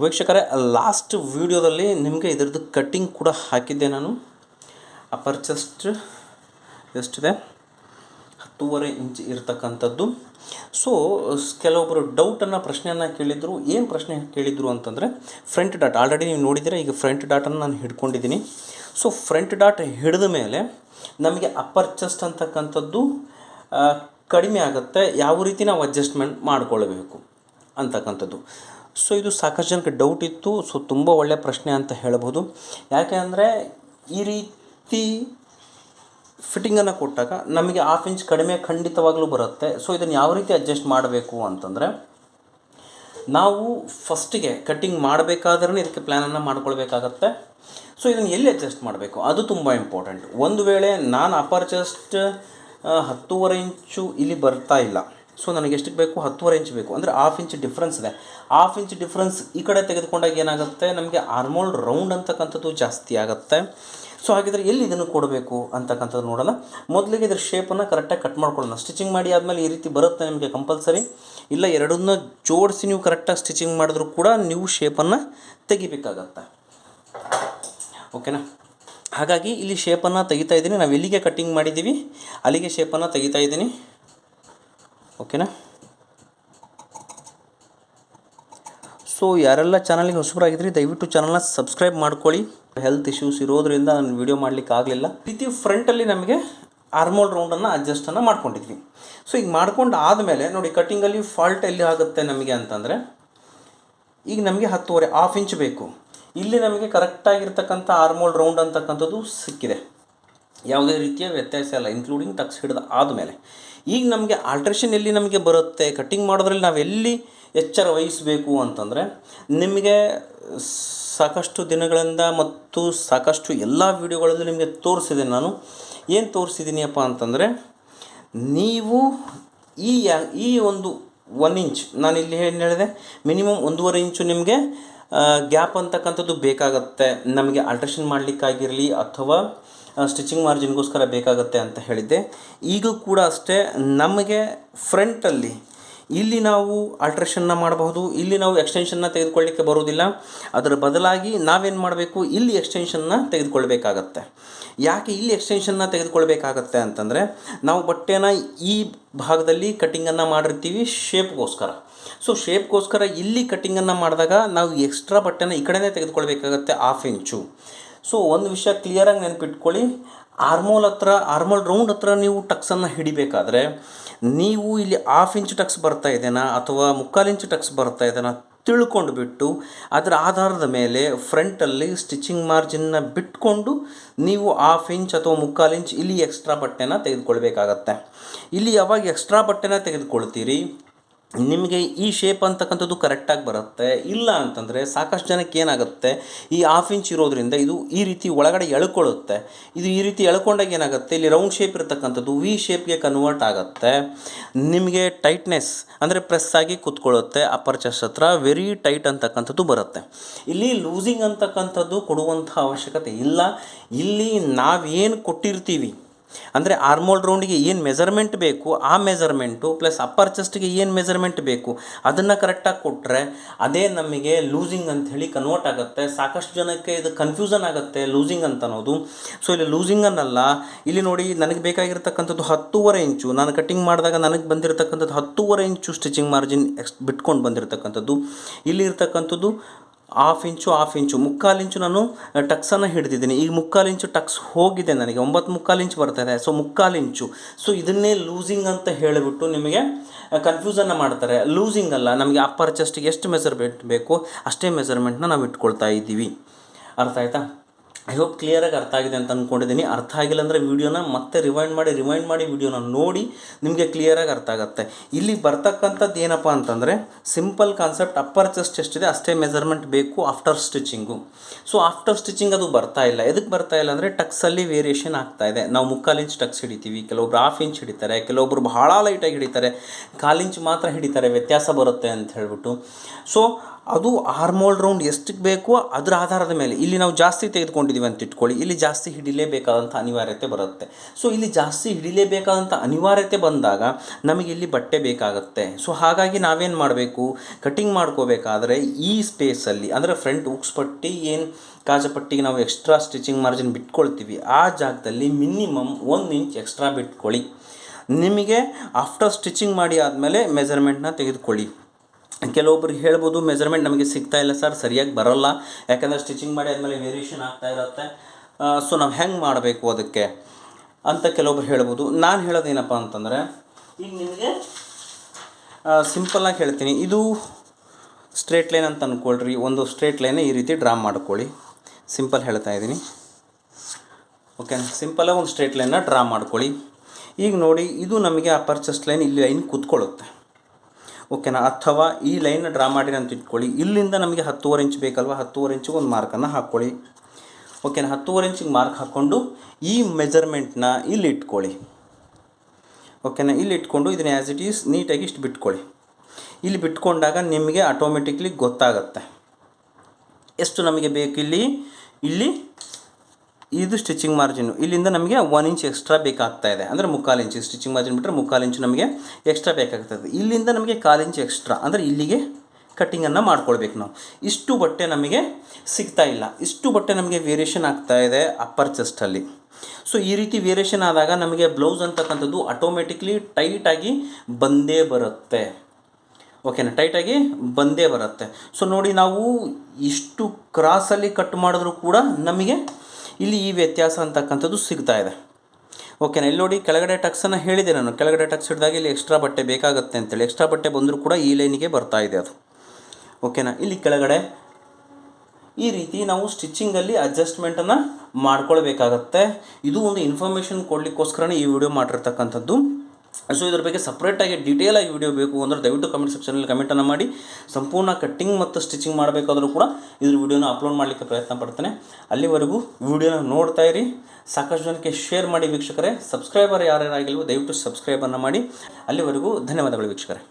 ವೀಕ್ಷಕರೇ ಲಾಸ್ಟ್ ವೀಡಿಯೋದಲ್ಲಿ ನಿಮಗೆ ಇದರದ್ದು ಕಟ್ಟಿಂಗ್ ಕೂಡ ಹಾಕಿದ್ದೆ ನಾನು. ಅಪರ್ಚೆಸ್ಟ್ ಎಷ್ಟಿದೆ? ಹತ್ತೂವರೆ ಇಂಚ್ ಇರತಕ್ಕಂಥದ್ದು. ಸೊ ಕೆಲವೊಬ್ಬರು ಡೌಟನ್ನು ಪ್ರಶ್ನೆಯನ್ನು ಕೇಳಿದರು. ಏನು ಪ್ರಶ್ನೆ ಕೇಳಿದರು ಅಂತಂದರೆ ಫ್ರಂಟ್ ಡಾಟ್ ಆಲ್ರೆಡಿ ನೀವು ನೋಡಿದ್ದೀರಾ? ಈಗ ಫ್ರಂಟ್ ಡಾಟನ್ನು ನಾನು ಹಿಡ್ಕೊಂಡಿದ್ದೀನಿ. ಸೊ ಫ್ರಂಟ್ ಡಾಟ್ ಹಿಡಿದ ಮೇಲೆ ನಮಗೆ ಅಪರ್ಚೆಸ್ಟ್ ಅಂತಕ್ಕಂಥದ್ದು ಕಡಿಮೆ ಆಗುತ್ತೆ. ಯಾವ ರೀತಿ ನಾವು ಅಡ್ಜಸ್ಟ್ಮೆಂಟ್ ಮಾಡಿಕೊಳ್ಬೇಕು ಅಂತಕ್ಕಂಥದ್ದು. ಸೊ ಇದು ಸಾಕಷ್ಟು ಜನಕ್ಕೆ ಡೌಟ್ ಇತ್ತು. ಸೊ ತುಂಬ ಒಳ್ಳೆಯ ಪ್ರಶ್ನೆ ಅಂತ ಹೇಳ್ಬೋದು. ಯಾಕೆ ಅಂದರೆ ಈ ರೀತಿ ಫಿಟ್ಟಿಂಗನ್ನು ಕೊಟ್ಟಾಗ ನಮಗೆ ಹಾಫ್ ಇಂಚ್ ಕಡಿಮೆ ಖಂಡಿತವಾಗಲೂ ಬರುತ್ತೆ. ಸೊ ಇದನ್ನು ಯಾವ ರೀತಿ ಅಡ್ಜಸ್ಟ್ ಮಾಡಬೇಕು ಅಂತಂದರೆ ನಾವು ಫಸ್ಟಿಗೆ ಕಟ್ಟಿಂಗ್ ಮಾಡಬೇಕಾದ್ರೆ ಇದಕ್ಕೆ ಪ್ಲ್ಯಾನನ್ನು ಮಾಡ್ಕೊಳ್ಬೇಕಾಗತ್ತೆ. ಸೊ ಇದನ್ನು ಎಲ್ಲಿ ಅಡ್ಜಸ್ಟ್ ಮಾಡಬೇಕು? ಅದು ತುಂಬ ಇಂಪಾರ್ಟೆಂಟ್ ಒಂದು ವೇಳೆ ನಾನು ಅಪರ್ ಜಸ್ಟ್ ಹತ್ತೂವರೆ ಇಂಚು ಇಲ್ಲಿ ಬರ್ತಾ ಇಲ್ಲ. ಸೊ ನನಗೆ ಎಷ್ಟಕ್ಕೆ ಬೇಕು? ಹತ್ತುವರೆ ಇಂಚ್ ಬೇಕು. ಅಂದರೆ ಹಾಫ್ ಇಂಚ್ ಡಿಫ್ರೆನ್ಸ್ ಇದೆ. ಹಾಫ್ ಇಂಚ್ ಡಿಫ್ರೆನ್ಸ್ ಈ ಕಡೆ ತೆಗೆದುಕೊಂಡಾಗ ಏನಾಗುತ್ತೆ? ನಮಗೆ ಆರ್ಮೋಲ್ ರೌಂಡ್ ಅಂತಕ್ಕಂಥದ್ದು ಜಾಸ್ತಿ ಆಗುತ್ತೆ. ಸೊ ಹಾಗಿದ್ರೆ ಎಲ್ಲಿ ಇದನ್ನು ಕೊಡಬೇಕು ಅಂತಕ್ಕಂಥದ್ದು ನೋಡೋಣ. ಮೊದಲಿಗೆ ಇದ್ರ ಶೇಪನ್ನು ಕರೆಕ್ಟಾಗಿ ಕಟ್ ಮಾಡ್ಕೊಳ್ಳೋಣ. ಸ್ಟಿಚಿಂಗ್ ಮಾಡಿ ಆದಮೇಲೆ ಈ ರೀತಿ ಬರುತ್ತೆ ನಿಮಗೆ ಕಂಪಲ್ಸರಿ ಇಲ್ಲ, ಎರಡನ್ನ ಜೋಡಿಸಿ ನೀವು ಕರೆಕ್ಟಾಗಿ ಸ್ಟಿಚಿಂಗ್ ಮಾಡಿದ್ರೂ ಕೂಡ ನೀವು ಶೇಪನ್ನು ತೆಗಿಬೇಕಾಗತ್ತೆ. ಓಕೆನಾ ಹಾಗಾಗಿ ಇಲ್ಲಿ ಶೇಪನ್ನು ತೆಗಿತಾ ಇದ್ದೀನಿ. ನಾವು ಎಲ್ಲಿಗೆ ಕಟ್ಟಿಂಗ್ ಮಾಡಿದ್ದೀವಿ? ಅಲ್ಲಿಗೆ ಶೇಪನ್ನು ತೆಗಿತಾ ಇದ್ದೀನಿ. ಓಕೆನಾ ಸೊ ಯಾರೆಲ್ಲ ಚಾನಲ್ಗೆ ಹೊಸಬರಾಗಿದ್ರಿ ದಯವಿಟ್ಟು ಚಾನಲ್ನ ಸಬ್ಸ್ಕ್ರೈಬ್ ಮಾಡ್ಕೊಳ್ಳಿ. ಹೆಲ್ತ್ ಇಶ್ಯೂಸ್ ಇರೋದ್ರಿಂದ ನಾನು ವಿಡಿಯೋ ಮಾಡಲಿಕ್ಕೆ ಆಗಲಿಲ್ಲ. ಪ್ರೀತಿ ರೀತಿ ಫ್ರಂಟಲ್ಲಿ ನಮಗೆ ಆರ್ಮೋಲ್ ರೌಂಡನ್ನು ಅಡ್ಜಸ್ಟನ್ನು ಮಾಡ್ಕೊಂಡಿದ್ವಿ. ಸೊ ಈಗ ಮಾಡ್ಕೊಂಡು ಆದಮೇಲೆ, ನೋಡಿ ಕಟ್ಟಿಂಗಲ್ಲಿ ಫಾಲ್ಟ್ ಎಲ್ಲಿ ಆಗುತ್ತೆ ನಮಗೆ ಅಂತಂದರೆ, ಈಗ ನಮಗೆ ಹತ್ತುವರೆ ಹಾಫ್ ಇಂಚ್ ಬೇಕು. ಇಲ್ಲಿ ನಮಗೆ ಕರೆಕ್ಟಾಗಿರ್ತಕ್ಕಂಥ ಆರ್ಮೋಲ್ ರೌಂಡ್ ಅಂತಕ್ಕಂಥದ್ದು ಸಿಕ್ಕಿದೆ. ಯಾವುದೇ ರೀತಿಯ ವ್ಯತ್ಯಾಸ ಇಲ್ಲ ಇನ್ಕ್ಲೂಡಿಂಗ್ ಟಕ್ಸ್ ಹಿಡಿದ ಆದಮೇಲೆ. ಈಗ ನಮಗೆ ಆಲ್ಟ್ರೇಷನ್ ಎಲ್ಲಿ ನಮಗೆ ಬರುತ್ತೆ? ಕಟ್ಟಿಂಗ್ ಮಾಡೋದ್ರಲ್ಲಿ ನಾವು ಎಲ್ಲಿ ಎಚ್ಚರ ವಹಿಸಬೇಕು ಅಂತಂದರೆ ನಿಮಗೆ ಸಾಕಷ್ಟು ದಿನಗಳಿಂದ ಮತ್ತು ಸಾಕಷ್ಟು ಎಲ್ಲ ವೀಡಿಯೋಗಳಲ್ಲಿ ನಿಮಗೆ ತೋರಿಸಿದೆ ನಾನು. ಏನು ತೋರಿಸಿದ್ದೀನಿಯಪ್ಪ ಅಂತಂದರೆ ನೀವು ಈ ಈ ಒಂದು ಒನ್ ಇಂಚ್ ನಾನು ಇಲ್ಲಿ ಏನು ಹೇಳಿದೆ? ಮಿನಿಮಮ್ ಒಂದೂವರೆ ಇಂಚು ನಿಮಗೆ ಗ್ಯಾಪ್ ಅಂತಕ್ಕಂಥದ್ದು ಬೇಕಾಗತ್ತೆ. ನಮಗೆ ಆಲ್ಟ್ರೇಷನ್ ಮಾಡಲಿಕ್ಕಾಗಿರಲಿ ಅಥವಾ ಸ್ಟಿಚಿಂಗ್ ಮಾರ್ಜಿನ್ಗೋಸ್ಕರ ಬೇಕಾಗುತ್ತೆ ಅಂತ ಹೇಳಿದ್ದೆ. ಈಗ ಕೂಡ ಅಷ್ಟೇ, ನಮಗೆ ಫ್ರಂಟಲ್ಲಿ ಇಲ್ಲಿ ನಾವು ಆಲ್ಟ್ರೇಷನ್ನ ಮಾಡಬಹುದು, ಇಲ್ಲಿ ನಾವು ಎಕ್ಸ್ಟೆನ್ಷನ್ನ ತೆಗೆದುಕೊಳ್ಳಿಕ್ಕೆ ಬರೋದಿಲ್ಲ ಅದರ ಬದಲಾಗಿ ನಾವೇನು ಮಾಡಬೇಕು, ಇಲ್ಲಿ ಎಕ್ಸ್ಟೆನ್ಷನ್ನ ತೆಗೆದುಕೊಳ್ಬೇಕಾಗತ್ತೆ ಯಾಕೆ ಇಲ್ಲಿ ಎಕ್ಸ್ಟೆನ್ಷನ್ನ ತೆಗೆದುಕೊಳ್ಬೇಕಾಗತ್ತೆ ಅಂತಂದರೆ, ನಾವು ಬಟ್ಟೆನ ಈ ಭಾಗದಲ್ಲಿ ಕಟ್ಟಿಂಗನ್ನು ಮಾಡಿರ್ತೀವಿ ಶೇಪ್ಗೋಸ್ಕರ ಸೊ ಶೇಪ್ಗೋಸ್ಕರ ಇಲ್ಲಿ ಕಟ್ಟಿಂಗನ್ನು ಮಾಡಿದಾಗ ನಾವು ಎಕ್ಸ್ಟ್ರಾ ಬಟ್ಟೆನ ಈ ಕಡೆನೇ ತೆಗೆದುಕೊಳ್ಬೇಕಾಗತ್ತೆ ಹಾಫ್ ಇಂಚು ಸೊ ಒಂದು ವಿಷಯ ಕ್ಲಿಯರಾಗಿ ನೆನಪಿಟ್ಕೊಳ್ಳಿ. ಆರ್ಮೋಲ್ ಹತ್ರ ಆರ್ಮೋಲ್ ರೌಂಡ್ ಹತ್ರ ನೀವು ಟಕ್ಸನ್ನು ಹಿಡಿಬೇಕಾದ್ರೆ, ನೀವು ಇಲ್ಲಿ ಹಾಫ್ ಇಂಚ್ ಟಕ್ಸ್ ಬರ್ತಾ ಇದೆನಾ ಅಥವಾ ಮುಕ್ಕಾಲು ಇಂಚ್ ಟಕ್ಸ್ ಬರ್ತಾ ಇದೆನಾ ತಿಳ್ಕೊಂಡು ಬಿಟ್ಟು, ಅದರ ಆಧಾರದ ಮೇಲೆ ಫ್ರಂಟಲ್ಲಿ ಸ್ಟಿಚಿಂಗ್ ಮಾರ್ಜಿನ್ನ ಬಿಟ್ಕೊಂಡು ನೀವು ಹಾಫ್ ಇಂಚ್ ಅಥವಾ ಮುಕ್ಕಾಲು ಇಂಚ್ ಇಲ್ಲಿ ಎಕ್ಸ್ಟ್ರಾ ಬಟ್ಟೆನ ತೆಗೆದುಕೊಳ್ಬೇಕಾಗತ್ತೆ. ಇಲ್ಲಿ ಯಾವಾಗ ಎಕ್ಸ್ಟ್ರಾ ಬಟ್ಟೆನ ತೆಗೆದುಕೊಳ್ತೀರಿ? ನಿಮಗೆ ಈ ಶೇಪ್ ಅಂತಕ್ಕಂಥದ್ದು ಕರೆಕ್ಟಾಗಿ ಬರುತ್ತೆ. ಇಲ್ಲ ಅಂತಂದರೆ ಸಾಕಷ್ಟು ಜನಕ್ಕೆ ಏನಾಗುತ್ತೆ? ಈ ಹಾಫ್ ಇಂಚ್ ಇರೋದ್ರಿಂದ ಇದು ಈ ರೀತಿ ಒಳಗಡೆ ಎಳ್ಕೊಳ್ಳುತ್ತೆ. ಇದು ಈ ರೀತಿ ಎಳ್ಕೊಂಡಾಗ ಏನಾಗುತ್ತೆ? ಇಲ್ಲಿ ರೌಂಡ್ ಶೇಪ್ ಇರತಕ್ಕಂಥದ್ದು ವಿ ಶೇಪ್ಗೆ ಕನ್ವರ್ಟ್ ಆಗುತ್ತೆ. ನಿಮಗೆ ಟೈಟ್ನೆಸ್ ಅಂದರೆ ಪ್ರೆಸ್ ಆಗಿ ಕೂತ್ಕೊಳ್ಳುತ್ತೆ. ಅಪ್ಪರ್ ಚೆಸ್ಟ್ ಹತ್ರ ವೆರಿ ಟೈಟ್ ಅಂತಕ್ಕಂಥದ್ದು ಬರುತ್ತೆ. ಇಲ್ಲಿ ಲೂಸಿಂಗ್ ಅಂತಕ್ಕಂಥದ್ದು ಕೊಡುವಂಥ ಅವಶ್ಯಕತೆ ಇಲ್ಲ. ಇಲ್ಲಿ ನಾವೇನು ಕೊಟ್ಟಿರ್ತೀವಿ? ಅಂದರೆ ಆರ್ಮೋಲ್ ರೌಂಡಿಗೆ ಏನು ಮೆಜರ್ಮೆಂಟ್ ಬೇಕು, ಆ ಮೆಜರ್ಮೆಂಟು ಪ್ಲಸ್ ಅಪ್ಪರ್ ಚೆಸ್ಟ್ಗೆ ಏನು ಮೆಜರ್ಮೆಂಟ್ ಬೇಕು, ಅದನ್ನು ಕರೆಕ್ಟಾಗಿ ಕೊಟ್ಟರೆ ಅದೇ ನಮಗೆ ಲೂಸಿಂಗ್ ಅಂತ ಹೇಳಿ ಕನ್ವರ್ಟ್ ಆಗುತ್ತೆ. ಸಾಕಷ್ಟು ಜನಕ್ಕೆ ಇದು ಕನ್ಫ್ಯೂಷನ್ ಆಗುತ್ತೆ ಲೂಸಿಂಗ್ ಅಂತ ಅನ್ನೋದು. ಸೊ ಇಲ್ಲಿ ಲೂಸಿಂಗ್ ಅನ್ನಲ್ಲ, ಇಲ್ಲಿ ನೋಡಿ ನನಗೆ ಬೇಕಾಗಿರ್ತಕ್ಕಂಥದ್ದು ಹತ್ತೂವರೆ ಇಂಚು. ನಾನು ಕಟ್ಟಿಂಗ್ ಮಾಡಿದಾಗ ನನಗೆ ಬಂದಿರತಕ್ಕಂಥದ್ದು ಹತ್ತೂವರೆ ಇಂಚು ಸ್ಟಿಚಿಂಗ್ ಮಾರ್ಜಿನ್ ಎಕ್ಸ್ ಬಿಟ್ಕೊಂಡು ಬಂದಿರತಕ್ಕಂಥದ್ದು. ಇಲ್ಲಿ ಇರ್ತಕ್ಕಂಥದ್ದು ಹಾಫ್ ಇಂಚು ಹಾಫ್ ಇಂಚು ಮುಕ್ಕಾಲು ಇಂಚು ನಾನು ಟಕ್ಸನ್ನು ಹಿಡಿದಿದ್ದೀನಿ. ಈಗ ಮುಕ್ಕಾಲು ಇಂಚು ಟಕ್ಸ್ ಹೋಗಿದೆ ನನಗೆ. ಒಂಬತ್ತು ಮುಕ್ಕಾಲು ಇಂಚು ಬರ್ತಾಯಿದೆ ಸೊ ಮುಕ್ಕಾಲು ಇಂಚು ಸೊ ಇದನ್ನೇ ಲೂಸಿಂಗ್ ಅಂತ ಹೇಳಿಬಿಟ್ಟು ನಿಮಗೆ ಕನ್ಫ್ಯೂಸನ್ನ ಮಾಡ್ತಾರೆ. ಲೂಸಿಂಗ್ ಅಲ್ಲ, ನಮಗೆ ಅಪ್ಪರ್ ಚೆಸ್ಟಿಗೆ ಎಷ್ಟು ಮೆಜರ್ಮೆಂಟ್ ಬೇಕು, ಅಷ್ಟೇ ಮೆಜರ್ಮೆಂಟ್ನ ನಾವು ಇಟ್ಕೊಳ್ತಾ ಇದ್ದೀವಿ. ಅರ್ಥ ಆಯ್ತಾ? ಐ ಹೋಪ್ ಕ್ಲಿಯರಾಗಿ ಅರ್ಥ ಆಗಿದೆ ಅಂತ ಅಂದ್ಕೊಂಡಿದ್ದೀನಿ ಅರ್ಥ ಆಗಿಲ್ಲ ಅಂದರೆ ವೀಡಿಯೋನ ಮತ್ತೆ ರಿವೈಂಡ್ ಮಾಡಿ ರಿವೈಂಡ್ ಮಾಡಿ ವೀಡಿಯೋನ ನೋಡಿ ನಿಮಗೆ ಕ್ಲಿಯರಾಗಿ ಅರ್ಥ ಆಗುತ್ತೆ. ಇಲ್ಲಿ ಬರ್ತಕ್ಕಂಥದ್ದು ಏನಪ್ಪ ಅಂತಂದರೆ ಸಿಂಪಲ್ ಕಾನ್ಸೆಪ್ಟ್ ಅಪ್ಪರ್ ಚೆಸ್ಟ್ ಎಷ್ಟಿದೆ ಅಷ್ಟೇ ಮೆಜರ್ಮೆಂಟ್ ಬೇಕು after stitching so after stitching ಅದು ಬರ್ತಾ ಇಲ್ಲ. ಎದಕ್ಕೆ ಬರ್ತಾ ಇಲ್ಲ ಅಂದರೆ ಟಕ್ಸಲ್ಲಿ ವೇರಿಯೇಷನ್ ಆಗ್ತಾ ಇದೆ. ನಾವು ಮುಕ್ಕಾಲು ಇಂಚ್ ಟಕ್ಸ್ ಹಿಡಿತೀವಿ, ಕೆಲವೊಬ್ರು ಹಾಫ್ ಇಂಚ್ ಹಿಡಿತಾರೆ, ಕೆಲವೊಬ್ರು ಬಹಳ ಲೈಟಾಗಿ ಹಿಡಿತಾರೆ, ಕಾಲು ಮಾತ್ರ ಹಿಡಿತಾರೆ, ವ್ಯತ್ಯಾಸ ಬರುತ್ತೆ ಅಂತ ಹೇಳ್ಬಿಟ್ಟು. ಸೊ ಅದು ಆರ್ಮೋಲ್ ರೌಂಡ್ ಎಷ್ಟಕ್ಕೆ ಬೇಕೋ ಅದರ ಆಧಾರದ ಮೇಲೆ. ಇಲ್ಲಿ ನಾವು ಜಾಸ್ತಿ ತೆಗೆದುಕೊಂಡಿದ್ದೀವಿ ಅಂತ ಇಟ್ಕೊಳ್ಳಿ. ಇಲ್ಲಿ ಜಾಸ್ತಿ ಹಿಡಿಲೇಬೇಕಾದಂಥ ಅನಿವಾರ್ಯತೆ ಬರುತ್ತೆ. ಸೊ, ಇಲ್ಲಿ ಜಾಸ್ತಿ ಹಿಡಿಲೇಬೇಕಾದಂಥ ಅನಿವಾರ್ಯತೆ ಬಂದಾಗ ನಮಗೆ ಇಲ್ಲಿ ಬಟ್ಟೆ ಬೇಕಾಗುತ್ತೆ. ಸೊ, ಹಾಗಾಗಿ ನಾವೇನು ಮಾಡಬೇಕು? ಕಟಿಂಗ್ ಮಾಡ್ಕೋಬೇಕಾದ್ರೆ ಈ ಸ್ಪೇಸಲ್ಲಿ, ಅಂದರೆ ಫ್ರಂಟ್ ಉಕ್ಸ್ ಪಟ್ಟಿ ಏನು ಕಾಜಪಟ್ಟಿಗೆ ನಾವು ಎಕ್ಸ್ಟ್ರಾ ಸ್ಟಿಚಿಂಗ್ ಮಾರ್ಜಿನ್ ಬಿಟ್ಕೊಳ್ತೀವಿ, ಆ ಜಾಗದಲ್ಲಿ ಮಿನಿಮಮ್ ಒಂದು ಇಂಚ್ ಎಕ್ಸ್ಟ್ರಾ ಬಿಟ್ಕೊಳ್ಳಿ. ನಿಮಗೆ ಆಫ್ಟರ್ ಸ್ಟಿಚಿಂಗ್ ಮಾಡಿ ಆದಮೇಲೆ ಮೆಜರ್ಮೆಂಟ್ನ ತೆಗೆದುಕೊಳ್ಳಿ. ಕೆಲವೊಬ್ರಿಗೆ ಹೇಳ್ಬೋದು ಮೆಜರ್ಮೆಂಟ್ ನಮಗೆ ಸಿಗ್ತಾ ಇಲ್ಲ ಸರ್ ಸರಿಯಾಗಿ ಬರೋಲ್ಲ. ಯಾಕಂದರೆ ಸ್ಟಿಚಿಂಗ್ ಮಾಡಿ ಆದಮೇಲೆ ವೇರಿಯೇಷನ್ ಆಗ್ತಾ ಇರುತ್ತೆ. ಸೊ ನಾವು ಹೆಂಗೆ ಮಾಡಬೇಕು ಅದಕ್ಕೆ ಅಂತ ಕೆಲವೊಬ್ರು ಹೇಳ್ಬೋದು. ನಾನು ಹೇಳೋದೇನಪ್ಪ ಅಂತಂದರೆ, ಈಗ ನಿಮಗೆ ಸಿಂಪಲ್ಲಾಗಿ ಹೇಳ್ತೀನಿ. ಇದು ಸ್ಟ್ರೇಟ್ ಲೈನ್ ಅಂತ ಅಂದ್ಕೊಳ್ರಿ ಒಂದು ಸ್ಟ್ರೇಟ್ ಲೈನ್ ಈ ರೀತಿ ಡ್ರಾ ಮಾಡ್ಕೊಳ್ಳಿ. ಸಿಂಪಲ್ ಹೇಳ್ತಾ ಇದ್ದೀನಿ. ಓಕೆ ಸಿಂಪಲಾಗಿ ಒಂದು ಸ್ಟ್ರೇಟ್ ಲೈನ್ನ ಡ್ರಾ ಮಾಡ್ಕೊಳ್ಳಿ. ಈಗ ನೋಡಿ, ಇದು ನಮಗೆ ಆ ಪರ್ಚಸ್ ಲೈನ್ ಇಲ್ಲಿ ಲೈನ್ ಕೂತ್ಕೊಳ್ಳುತ್ತೆ. ಓಕೆನಾ ಅಥವಾ ಈ ಲೈನ್ ಡ್ರಾ ಮಾಡಿರಿ ಅಂತ ಇಟ್ಕೊಳ್ಳಿ. ಇಲ್ಲಿಂದ ನಮಗೆ ಹತ್ತುವರೆ ಇಂಚ್ ಬೇಕಲ್ವ? ಹತ್ತುವರೆ ಇಂಚಿಗೆ ಒಂದು ಮಾರ್ಕನ್ನು ಹಾಕ್ಕೊಳ್ಳಿ. ಓಕೆನಾ ಹತ್ತುವರೆ ಇಂಚಿಗೆ ಮಾರ್ಕ್ ಹಾಕ್ಕೊಂಡು ಈ ಮೆಜರ್ಮೆಂಟ್ನ ಇಲ್ಲಿ ಇಟ್ಕೊಳ್ಳಿ. ಓಕೆನಾ ಇಲ್ಲಿ ಇಟ್ಕೊಂಡು ಇದನ್ನ ಆ್ಯಸ್ ಇಟ್ ಈಸ್ ನೀಟಾಗಿ ಇಷ್ಟು ಬಿಟ್ಕೊಳ್ಳಿ. ಇಲ್ಲಿ ಬಿಟ್ಕೊಂಡಾಗ ನಿಮಗೆ ಆಟೋಮೆಟಿಕ್ಲಿ ಗೊತ್ತಾಗತ್ತೆ. ಎಷ್ಟು ನಮಗೆ ಬೇಕು ಇಲ್ಲಿ ಇಲ್ಲಿ ಇದು ಸ್ಟಿಚಿಂಗ್ ಮಾರ್ಜಿನ್ ಇಲ್ಲಿಂದ ನಮಗೆ ಒನ್ ಇಂಚ್ ಎಕ್ಸ್ಟ್ರಾ ಬೇಕಾಗ್ತಾ ಇದೆ. ಅಂದರೆ ಮುಕ್ಕಾಲು ಇಂಚು ಸ್ಟಿಚಿಂಗ್ ಮಾರ್ಜಿನ್ ಬಿಟ್ಟರೆ ಮುಕ್ಕಾಲು ಇಂಚು ನಮಗೆ ಎಕ್ಸ್ಟ್ರಾ ಬೇಕಾಗ್ತದೆ. ಇಲ್ಲಿಂದ ನಮಗೆ ಕಾಲು ಇಂಚ್ ಎಕ್ಸ್ಟ್ರಾ ಅಂದರೆ ಇಲ್ಲಿಗೆ ಕಟ್ಟಿಂಗನ್ನು ಮಾಡ್ಕೊಳ್ಬೇಕು ನಾವು. ಇಷ್ಟು ಬಟ್ಟೆ ನಮಗೆ ಸಿಗ್ತಾ ಇಲ್ಲ. ಇಷ್ಟು ಬಟ್ಟೆ ನಮಗೆ ವೇರಿಯೇಷನ್ ಆಗ್ತಾ ಇದೆ ಅಪ್ಪರ್ ಚೆಸ್ಟಲ್ಲಿ ಸೊ ಈ ರೀತಿ ವೇರಿಯೇಷನ್ ಆದಾಗ ನಮಗೆ ಬ್ಲೌಸ್ ಅಂತಕ್ಕಂಥದ್ದು ಆಟೋಮೆಟಿಕ್ಲಿ ಟೈಟಾಗಿ ಬಂದೇ ಬರುತ್ತೆ. ಓಕೆನಾ ಟೈಟಾಗಿ ಬಂದೇ ಬರುತ್ತೆ. ಸೊ ನೋಡಿ, ನಾವು ಇಷ್ಟು ಕ್ರಾಸಲ್ಲಿ ಕಟ್ ಮಾಡಿದ್ರೂ ಕೂಡ ನಮಗೆ ಇಲ್ಲಿ ಈ ವ್ಯತ್ಯಾಸ ಅಂತಕ್ಕಂಥದ್ದು ಸಿಗ್ತಾ ಇದೆ. ಓಕೆನಾ ಇಲ್ಲಿ ನೋಡಿ ಕೆಳಗಡೆ ಟಕ್ಸನ್ನು ಹೇಳಿದೆ ನಾನು. ಕೆಳಗಡೆ ಟಕ್ಸ್ ಹಿಡಿದಾಗ ಇಲ್ಲಿ ಎಕ್ಸ್ಟ್ರಾ ಬಟ್ಟೆ ಬೇಕಾಗುತ್ತೆ ಅಂತೇಳಿ. ಎಕ್ಸ್ಟ್ರಾ ಬಟ್ಟೆ ಬಂದರೂ ಕೂಡ ಈ ಲೈನಿಗೆ ಬರ್ತಾ ಇದೆ ಅದು. ಓಕೆನಾ ಇಲ್ಲಿ ಕೆಳಗಡೆ ಈ ರೀತಿ ನಾವು ಸ್ಟಿಚ್ಚಿಂಗಲ್ಲಿ ಅಡ್ಜಸ್ಟ್ಮೆಂಟನ್ನು ಮಾಡ್ಕೊಳ್ಬೇಕಾಗತ್ತೆ. ಇದು ಒಂದು ಇನ್ಫಾರ್ಮೇಷನ್ ಕೊಡಲಿಕ್ಕೋಸ್ಕರನೇ ಈ ವಿಡಿಯೋ ಮಾಡಿರ್ತಕ್ಕಂಥದ್ದು. ಸೊ ಇದ್ರ ಬಗ್ಗೆ ಸಪ್ರೇಟಾಗಿ ಡೀಟೇಲಾಗಿ ವಿಡಿಯೋ ಬೇಕು ಅಂದರೆ ದಯವಿಟ್ಟು ಕಮೆಂಟ್ ಸೆಕ್ಷನಲ್ಲಿ ಕಮೆಂಟನ್ನು ಮಾಡಿ. ಸಂಪೂರ್ಣ ಕಟ್ಟಿಂಗ್ ಮತ್ತು ಸ್ಟಿಚಿಂಗ್ ಮಾಡಬೇಕಾದರೂ ಕೂಡ ಇದ್ರ ವಿಡಿಯೋನ ಅಪ್ಲೋಡ್ ಮಾಡಲಿಕ್ಕೆ ಪ್ರಯತ್ನ ಪಡ್ತೇನೆ. ಅಲ್ಲಿವರೆಗೂ ವಿಡಿಯೋನ ನೋಡ್ತಾ ಇರಿ. ಸಾಕಷ್ಟು ಜನಕ್ಕೆ ಶೇರ್ ಮಾಡಿ ವೀಕ್ಷಕರೇ. ಸಬ್ಸ್ಕ್ರೈಬರ್ ಯಾರ್ಯಾರಾಗಿಲ್ವೋ ದಯವಿಟ್ಟು ಸಬ್ಸ್ಕ್ರೈಬನ್ನು ಮಾಡಿ. ಅಲ್ಲಿವರೆಗೂ ಧನ್ಯವಾದಗಳು ವೀಕ್ಷಕರೇ.